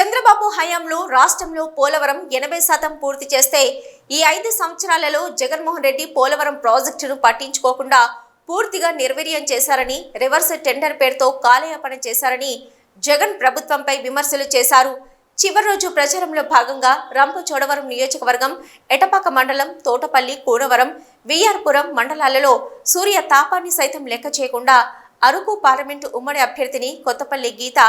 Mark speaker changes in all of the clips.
Speaker 1: చంద్రబాబు హయాంలో రాష్ట్రంలో పోలవరం ఎనభై శాతం పూర్తి చేస్తే ఈ ఐదు సంవత్సరాలలో జగన్మోహన్ రెడ్డి పోలవరం ప్రాజెక్టును పట్టించుకోకుండా పూర్తిగా నిర్వీర్యం చేశారని రివర్స్ టెండర్ పేరుతో కాలయాపన చేశారని జగన్ ప్రభుత్వంపై విమర్శలు చేశారు. చివరి రోజు ప్రచారంలో భాగంగా రంపచోడవరం నియోజకవర్గం ఎటపాక మండలం తోటపల్లి కూనవరం విఆర్పురం మండలాలలో సూర్య తాపాన్ని సైతం లెక్క చేయకుండా అరకు పార్లమెంటు ఉమ్మడి అభ్యర్థిని కొత్తపల్లి గీత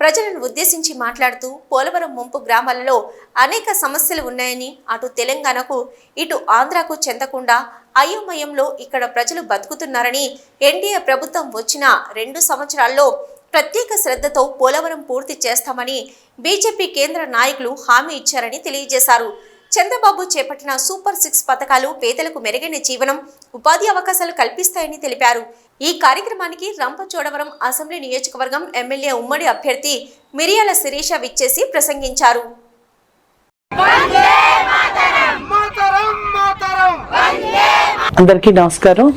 Speaker 1: ప్రజలను ఉద్దేశించి మాట్లాడుతూ పోలవరం ముంపు గ్రామాలలో అనేక సమస్యలు ఉన్నాయని అటు తెలంగాణకు ఇటు ఆంధ్రాకు చెందకుండా అయోమయంలో ఇక్కడ ప్రజలు బతుకుతున్నారని ఎన్డీఏ ప్రభుత్వం వచ్చిన రెండు సంవత్సరాల్లో ప్రత్యేక శ్రద్ధతో పోలవరం పూర్తి చేస్తామని బీజేపీ కేంద్ర నాయకులు హామీ ఇచ్చారని తెలియజేశారు. చంద్రబాబు చేపట్టిన సూపర్ సిక్స్ పథకాలు పేదలకు మెరుగైన జీవనం ఉపాధి అవకాశాలు కల్పిస్తాయని తెలిపారు. ఈ కార్యక్రమానికి రంపచోడవరం అసెంబ్లీ నియోజకవర్గం ఎమ్మెల్యే ఉమ్మడి అభ్యర్థి మిరియాల శిరీష విచ్చేసి ప్రసంగించారు.
Speaker 2: మాతరం మాతరం!
Speaker 3: అందరికీ నమస్కారం.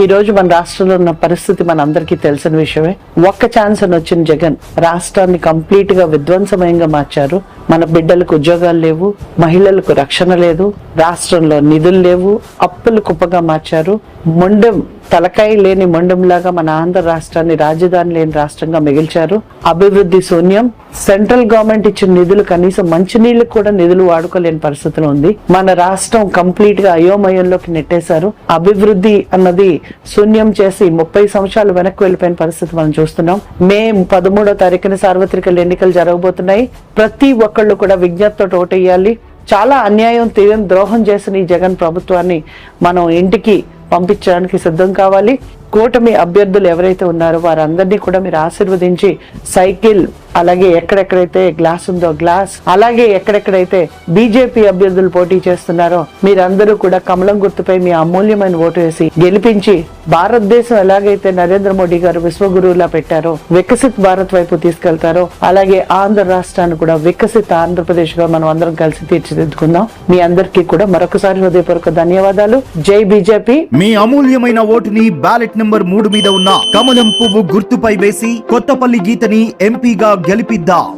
Speaker 3: ఈరోజు మన రాష్ట్రంలో ఉన్న పరిస్థితి మన అందరికీ తెలిసిన విషయమే. ఒక్క ఛాన్స్ అని వచ్చిన జగన్ రాష్ట్రాన్ని కంప్లీట్గా విధ్వంసమయంగా మార్చారు. మన బిడ్డలకు ఉద్యోగాలు లేవు మహిళలకు రక్షణ లేదు రాష్ట్రంలో నిధులు లేవు అప్పులు కుప్పగా మార్చారు. మొండెం తలకాయ లేని మండంలాగా మన ఆంధ్ర రాష్ట్రాన్ని రాజధాని లేని రాష్ట్రంగా మిగిల్చారు. అభివృద్ధి శూన్యం. సెంట్రల్ గవర్నమెంట్ ఇచ్చిన నిధులు కనీసం మంచినీళ్ళకు కూడా నిధులు వాడుకోలేని పరిస్థితిలో ఉంది. మన రాష్ట్రం కంప్లీట్గా అయోమయంలోకి నెట్టేశారు. అభివృద్ధి అన్నది శూన్యం చేసి ముప్పై సంవత్సరాలు వెనక్కి వెళ్ళిపోయిన పరిస్థితి మనం చూస్తున్నాం. మే పదమూడో తారీఖున సార్వత్రిక ఎన్నికలు జరగబోతున్నాయి. ప్రతి ఒక్కళ్ళు కూడా విజ్ఞప్తితో ఓటేయాలి. చాలా అన్యాయం తీవ్రం ద్రోహం చేసిన ఈ జగన్ ప్రభుత్వాన్ని మనం ఇంటికి పంపించడానికి సిద్ధం కావాలి. కూటమి అభ్యర్థులు ఎవరైతే ఉన్నారో వారందరినీ కూడా మీరు ఆశీర్వదించి సైకిల్ అలాగే ఎక్కడెక్కడైతే గ్లాస్ ఉందో గ్లాస్ అలాగే ఎక్కడెక్కడైతే బీజేపీ అభ్యర్థులు పోటీ చేస్తున్నారో మీరందరూ కూడా కమలం గుర్తుపై మీ అమూల్యమైన ఓటు వేసి గెలిపించి భారతదేశం ఎలాగైతే నరేంద్ర మోడీ గారు విశ్వగురువులా పెట్టారో వికసిత్ భారత్ వైపు తీసుకెళ్తారో అలాగే ఆంధ్ర రాష్ట్రాన్ని కూడా వికసిత ఆంధ్రప్రదేశ్గా మనం అందరం కలిసి తీర్చిదిద్దుకుందాం. మీ అందరికీ కూడా మరొకసారి హృదయపూర్వక ధన్యవాదాలు. జై బీజేపీ.
Speaker 4: మీ అమూల్యమైన ఓటుని బ్యాలెట్ నెంబర్ మూడు మీద ఉన్న కమలం పువ్వు గుర్తుపై వేసి కొత్తపల్లి గీతని ఎంపీగా గెలిపిద్దాం.